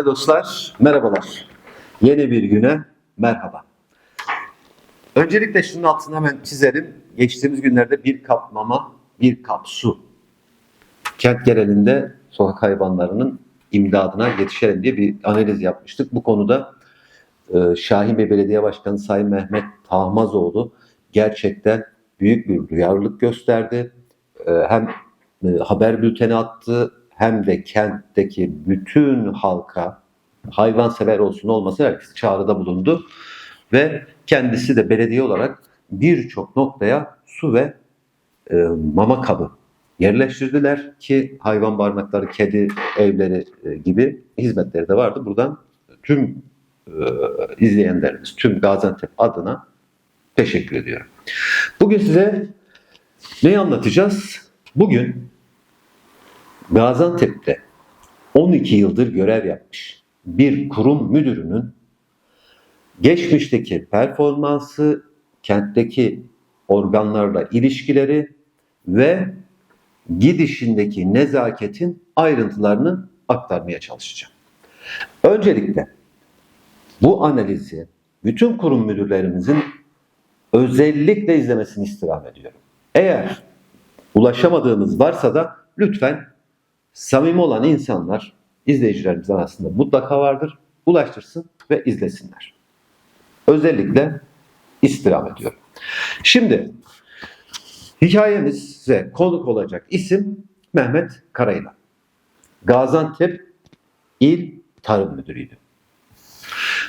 Değerli dostlar, merhabalar. Yeni bir güne merhaba. Öncelikle şunun altını hemen çizelim. Geçtiğimiz günlerde bir kap mama, bir kap su. Kent genelinde sokak hayvanlarının imdadına yetişelim diye bir analiz yapmıştık. Bu konuda e, Şahin Bey Belediye Başkanı Sayın Mehmet Tahmazoğlu gerçekten büyük bir duyarlılık gösterdi. E, hem e, haber bülteni attı hem de kentteki bütün halka hayvansever olsun olmasın herkes çağrıda bulundu ve kendisi de belediye olarak birçok noktaya su ve e, mama kabı yerleştirdiler ki hayvan barınakları, kedi evleri e, gibi hizmetleri de vardı. Buradan tüm e, izleyenlerimiz, tüm Gaziantep adına teşekkür ediyorum. Bugün size neyi anlatacağız? Bugün Gaziantep'te 12 yıldır görev yapmış bir kurum müdürünün geçmişteki performansı, kentteki organlarla ilişkileri ve gidişindeki nezaketin ayrıntılarını aktarmaya çalışacağım. Öncelikle bu analizi bütün kurum müdürlerimizin özellikle izlemesini istirham ediyorum. Eğer ulaşamadığımız varsa da lütfen samimi olan insanlar izleyicilerimiz arasında mutlaka vardır. Ulaştırsın ve izlesinler. Özellikle istirham ediyorum. Şimdi hikayemize konuk olacak isim Mehmet Karayılan. Gaziantep İl Tarım Müdürüydü.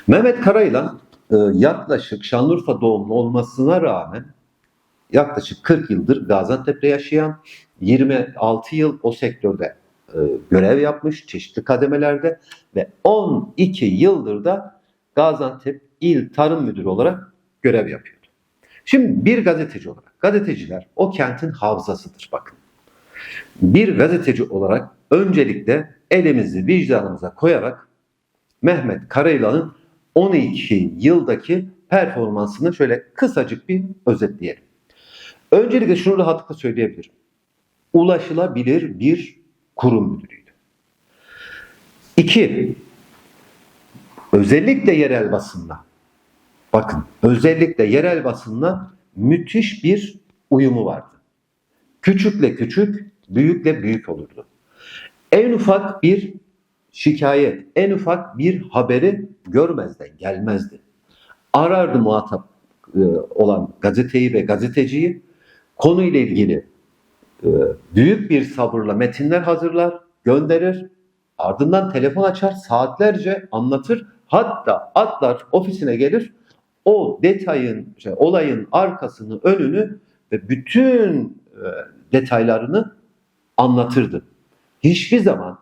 Mehmet Karayılan e, yaklaşık Şanlıurfa doğumlu olmasına rağmen yaklaşık 40 yıldır Gaziantep'te yaşayan 26 yıl o sektörde e, görev yapmış çeşitli kademelerde ve 12 yıldır da Gaziantep İl Tarım Müdürü olarak görev yapıyordu. Şimdi bir gazeteci olarak, gazeteciler o kentin hafızasıdır bakın. Bir gazeteci olarak öncelikle elimizi vicdanımıza koyarak Mehmet Karayılan'ın 12 yıldaki performansını şöyle kısacık bir özetleyelim. Öncelikle şunu rahatlıkla söyleyebilirim. Ulaşılabilir bir kurum müdürüydü. İki, özellikle yerel basınla, bakın özellikle yerel basınla müthiş bir uyumu vardı. Küçükle küçük, büyükle büyük olurdu. En ufak bir şikayet, en ufak bir haberi görmezden gelmezdi. Arardı muhatap e, olan gazeteyi ve gazeteciyi konuyla ilgili büyük bir sabırla metinler hazırlar, gönderir. Ardından telefon açar, saatlerce anlatır. Hatta atlar ofisine gelir. O detayın, şey, olayın arkasını, önünü ve bütün e, detaylarını anlatırdı. Hiçbir zaman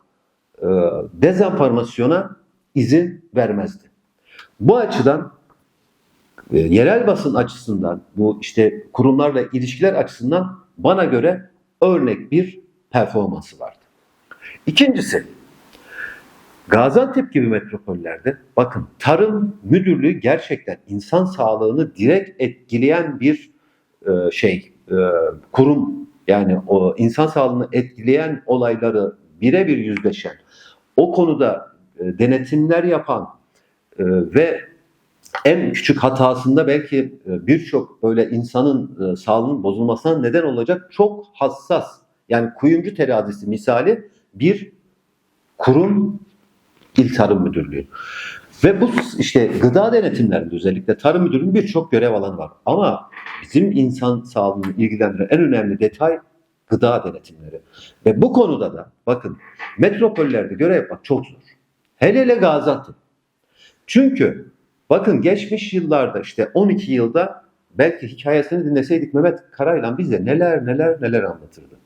e, dezenformasyona izin vermezdi. Bu açıdan e, yerel basın açısından, bu işte kurumlarla ilişkiler açısından bana göre örnek bir performansı vardı. İkincisi, Gaziantep gibi metropollerde bakın tarım müdürlüğü gerçekten insan sağlığını direkt etkileyen bir e, şey, e, kurum. Yani o insan sağlığını etkileyen olayları birebir yüzleşen, o konuda e, denetimler yapan e, ve en küçük hatasında belki e, birçok böyle insanın e, sağlığının bozulmasına neden olacak çok hassas yani kuyumcu terazisi misali bir kurum İl Tarım Müdürlüğü. Ve bu işte gıda denetimlerinde özellikle Tarım Müdürlüğü'nün birçok görev alanı var. Ama bizim insan sağlığını ilgilendiren en önemli detay gıda denetimleri. Ve bu konuda da bakın metropollerde görev yapmak çok zor. Hele hele Gaziantep. Çünkü bakın geçmiş yıllarda işte 12 yılda belki hikayesini dinleseydik Mehmet Karaylan bize neler neler neler anlatırdı.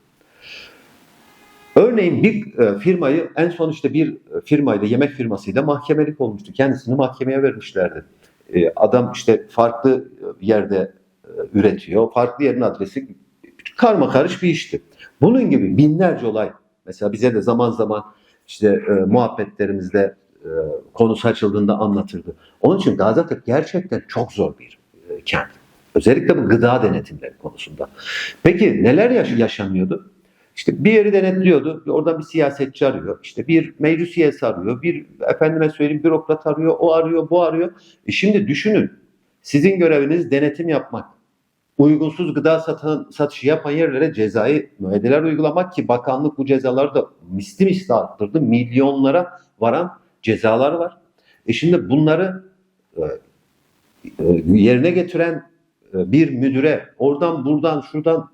Örneğin bir e, firmayı en son işte bir firmayla yemek firmasıyla mahkemelik olmuştu. Kendisini mahkemeye vermişlerdi. E, Adam işte farklı yerde e, üretiyor. Farklı yerin adresi karma karış bir işti. Bunun gibi binlerce olay mesela bize de zaman zaman işte muhabbetlerimizde konusu açıldığında anlatırdı. Onun için Gaziantep gerçekten çok zor bir e, kent. Özellikle bu gıda denetimleri konusunda. Peki neler yaş- yaşanıyordu? İşte bir yeri denetliyordu. Oradan bir siyasetçi arıyor. İşte bir meclis üyesi arıyor. Bir efendime söyleyeyim bürokrat arıyor. O arıyor, bu arıyor. E şimdi düşünün. Sizin göreviniz denetim yapmak. Uygunsuz gıda satan, satışı yapan yerlere cezai müeyyideler uygulamak ki bakanlık bu cezaları da misli misli arttırdı. Milyonlara varan cezalar var. E şimdi bunları e, e, yerine getiren e, bir müdüre oradan buradan şuradan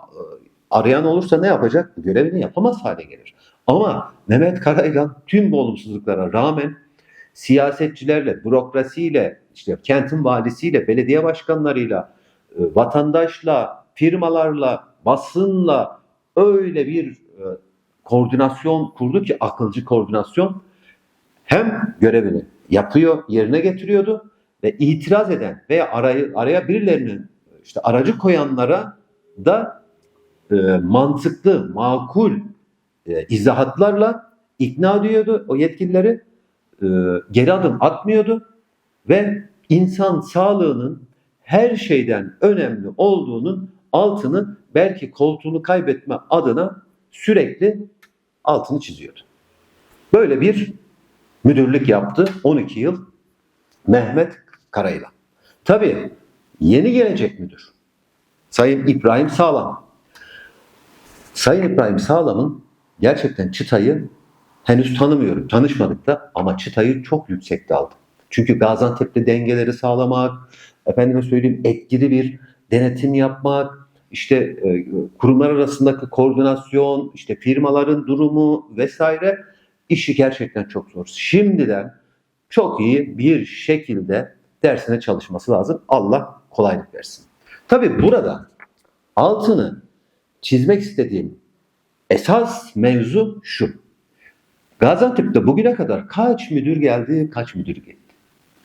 arayan olursa ne yapacak? Görevini yapamaz hale gelir. Ama Mehmet Karaylan tüm bu olumsuzluklara rağmen siyasetçilerle, bürokrasiyle, işte kentin valisiyle, belediye başkanlarıyla, vatandaşla, firmalarla, basınla öyle bir koordinasyon kurdu ki akılcı koordinasyon hem görevini yapıyor, yerine getiriyordu ve itiraz eden veya araya, araya birilerinin işte aracı koyanlara da e, mantıklı, makul e, izahatlarla ikna ediyordu o yetkilileri. E, geri adım atmıyordu ve insan sağlığının her şeyden önemli olduğunun altını belki koltuğunu kaybetme adına sürekli altını çiziyordu. Böyle bir müdürlük yaptı 12 yıl Mehmet Karayılan. Tabii yeni gelecek müdür Sayın İbrahim Sağlam. Sayın İbrahim Sağlam'ın gerçekten çıtayı henüz tanımıyorum. Tanışmadık da ama çıtayı çok yüksekte aldı. Çünkü Gaziantep'te dengeleri sağlamak, efendime söyleyeyim etkili bir denetim yapmak, işte e, kurumlar arasındaki koordinasyon, işte firmaların durumu vesaire işi gerçekten çok zor. Şimdiden çok iyi bir şekilde dersine çalışması lazım. Allah kolaylık versin. Tabii burada altını çizmek istediğim esas mevzu şu. Gaziantep'te bugüne kadar kaç müdür geldi, kaç müdür gitti.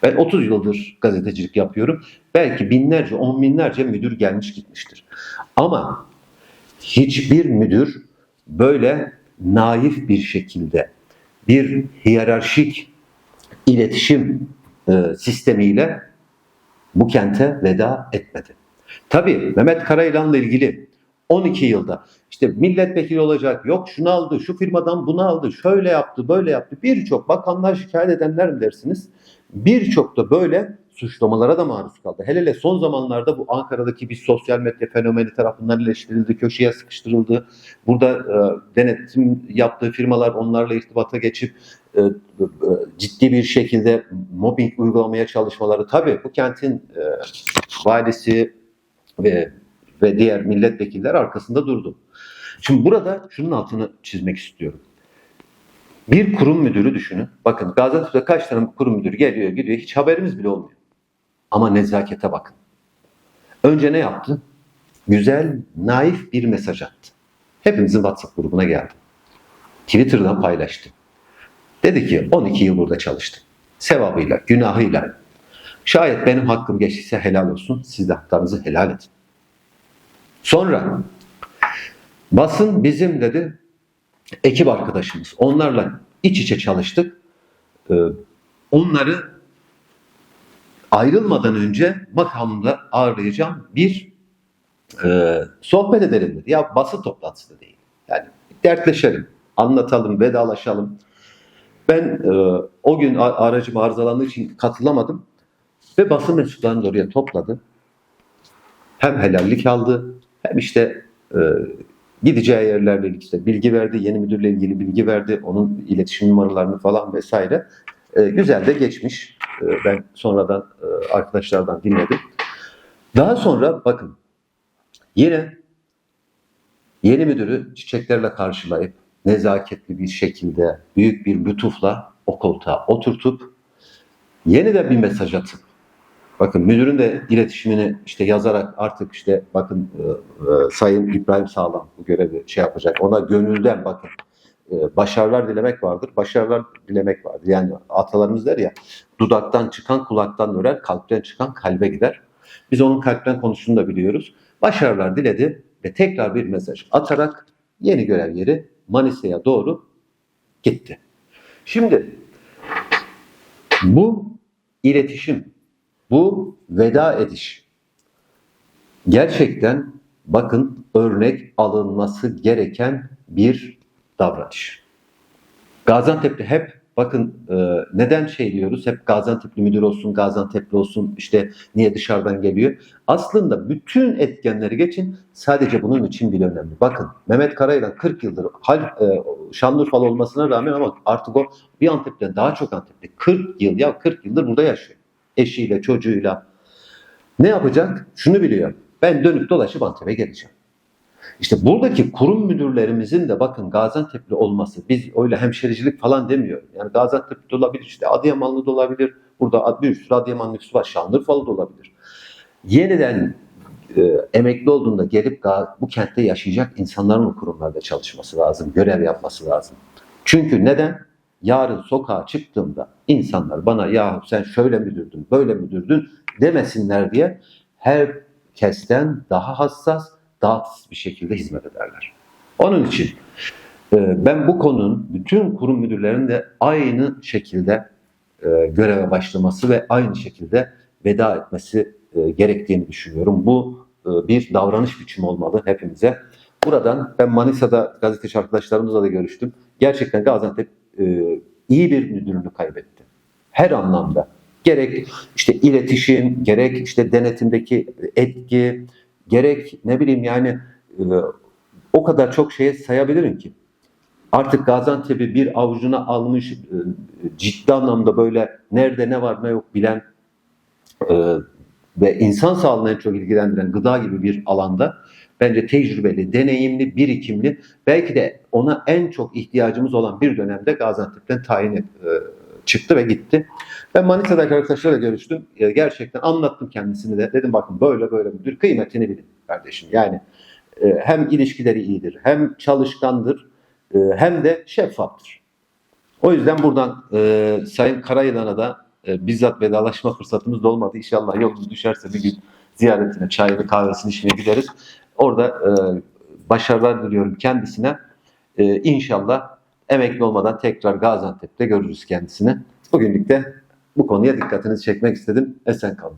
Ben 30 yıldır gazetecilik yapıyorum. Belki binlerce, on binlerce müdür gelmiş gitmiştir. Ama hiçbir müdür böyle naif bir şekilde bir hiyerarşik iletişim e, sistemiyle bu kente veda etmedi. Tabii Mehmet Karayılan'la ilgili 12 yılda işte milletvekili olacak, yok şunu aldı, şu firmadan bunu aldı, şöyle yaptı, böyle yaptı. Birçok bakanlar şikayet edenler mi dersiniz? Birçok da böyle suçlamalara da maruz kaldı. Hele hele son zamanlarda bu Ankara'daki bir sosyal medya fenomeni tarafından eleştirildi, köşeye sıkıştırıldı. Burada e, denetim yaptığı firmalar onlarla irtibata geçip e, e, ciddi bir şekilde mobbing uygulamaya çalışmaları. Tabii bu kentin e, valisi ve ve diğer milletvekiller arkasında durdu. Şimdi burada şunun altını çizmek istiyorum. Bir kurum müdürü düşünün. Bakın Gaziantep'te kaç tane kurum müdürü geliyor gidiyor hiç haberimiz bile olmuyor. Ama nezakete bakın. Önce ne yaptı? Güzel, naif bir mesaj attı. Hepimizin WhatsApp grubuna geldi. Twitter'dan paylaştı. Dedi ki 12 yıl burada çalıştım. Sevabıyla, günahıyla. Şayet benim hakkım geçtiyse helal olsun. Siz de haklarınızı helal edin. Sonra basın bizim dedi ekip arkadaşımız. Onlarla iç içe çalıştık. Ee, onları ayrılmadan önce makamda ağırlayacağım bir e, sohbet edelim dedi. Ya basın toplantısı da değil. Yani dertleşelim, anlatalım, vedalaşalım. Ben e, o gün aracım arızalandığı için katılamadım ve basın mensuplarını da oraya topladı. Hem helallik aldı hem işte e, gideceği yerlerle ilgili işte bilgi verdi, yeni müdürle ilgili bilgi verdi, onun iletişim numaralarını falan vesaire. E, güzel de geçmiş. E, ben sonradan e, arkadaşlardan dinledim. Daha sonra bakın yine yeni müdürü çiçeklerle karşılayıp nezaketli bir şekilde büyük bir lütufla o koltuğa oturtup yeniden bir mesaj atıp bakın müdürün de iletişimini işte yazarak artık işte bakın e, e, Sayın İbrahim Sağlam bu görevi şey yapacak. Ona gönülden bakın başarılar dilemek vardır. Başarılar dilemek vardır. Yani atalarımız der ya dudaktan çıkan kulaktan örer, kalpten çıkan kalbe gider. Biz onun kalpten konuştuğunu da biliyoruz. Başarılar diledi ve tekrar bir mesaj atarak yeni görev yeri Manisa'ya doğru gitti. Şimdi bu iletişim, bu veda ediş gerçekten bakın örnek alınması gereken bir davranış. Gaziantep'te hep bakın e, neden şey diyoruz hep Gaziantep'li müdür olsun, Gaziantep'li olsun işte niye dışarıdan geliyor. Aslında bütün etkenleri geçin sadece bunun için bile önemli. Bakın Mehmet Karayılan 40 yıldır hal, e, Şanlıurfalı olmasına rağmen ama artık o bir Antep'ten daha çok Antep'te 40 yıl ya 40 yıldır burada yaşıyor. Eşiyle, çocuğuyla. Ne yapacak? Şunu biliyor. Ben dönüp dolaşıp Antep'e geleceğim. İşte buradaki kurum müdürlerimizin de bakın Gaziantep'li olması, biz öyle hemşericilik falan demiyorum. Yani Gaziantep'li olabilir, işte Adıyamanlı da olabilir. Burada bir sürü Adıyamanlı nüfusu var, Şanlıurfalı da olabilir. Yeniden e, emekli olduğunda gelip bu kentte yaşayacak insanların o kurumlarda çalışması lazım, görev yapması lazım. Çünkü neden? Yarın sokağa çıktığımda insanlar bana ya sen şöyle müdürdün, böyle müdürdün demesinler diye herkesten daha hassas, daha bir şekilde hizmet ederler. Onun için e, ben bu konunun bütün kurum müdürlerinin de aynı şekilde e, göreve başlaması ve aynı şekilde veda etmesi e, gerektiğini düşünüyorum. Bu bir davranış biçimi olmalı hepimize. Buradan ben Manisa'da gazeteci arkadaşlarımızla da görüştüm. Gerçekten Gaziantep iyi bir müdürünü kaybetti. Her anlamda. Gerek işte iletişim, gerek işte denetimdeki etki, gerek ne bileyim yani e, o kadar çok şeye sayabilirim ki. Artık Gaziantep'i bir avucuna almış, e, ciddi anlamda böyle nerede ne var ne yok bilen e, ve insan sağlığına en çok ilgilendiren gıda gibi bir alanda bence tecrübeli, deneyimli, birikimli, belki de ona en çok ihtiyacımız olan bir dönemde Gaziantep'ten tayin et- çıktı ve gitti. Ben Manisa'daki arkadaşlarla görüştüm. Gerçekten anlattım kendisini de. Dedim bakın böyle böyle müdür kıymetini bilin kardeşim. Yani e, hem ilişkileri iyidir, hem çalışkandır, e, hem de şeffaftır. O yüzden buradan e, Sayın Karayılan'a da e, bizzat vedalaşma fırsatımız da olmadı. İnşallah yolumuz düşerse bir gün ziyaretine, çayını, kahvesini içmeye gideriz. Orada başarılar diliyorum kendisine. E, inşallah emekli olmadan tekrar Gaziantep'te görürüz kendisini. Bugünlük de bu konuya dikkatinizi çekmek istedim. Esen kalın.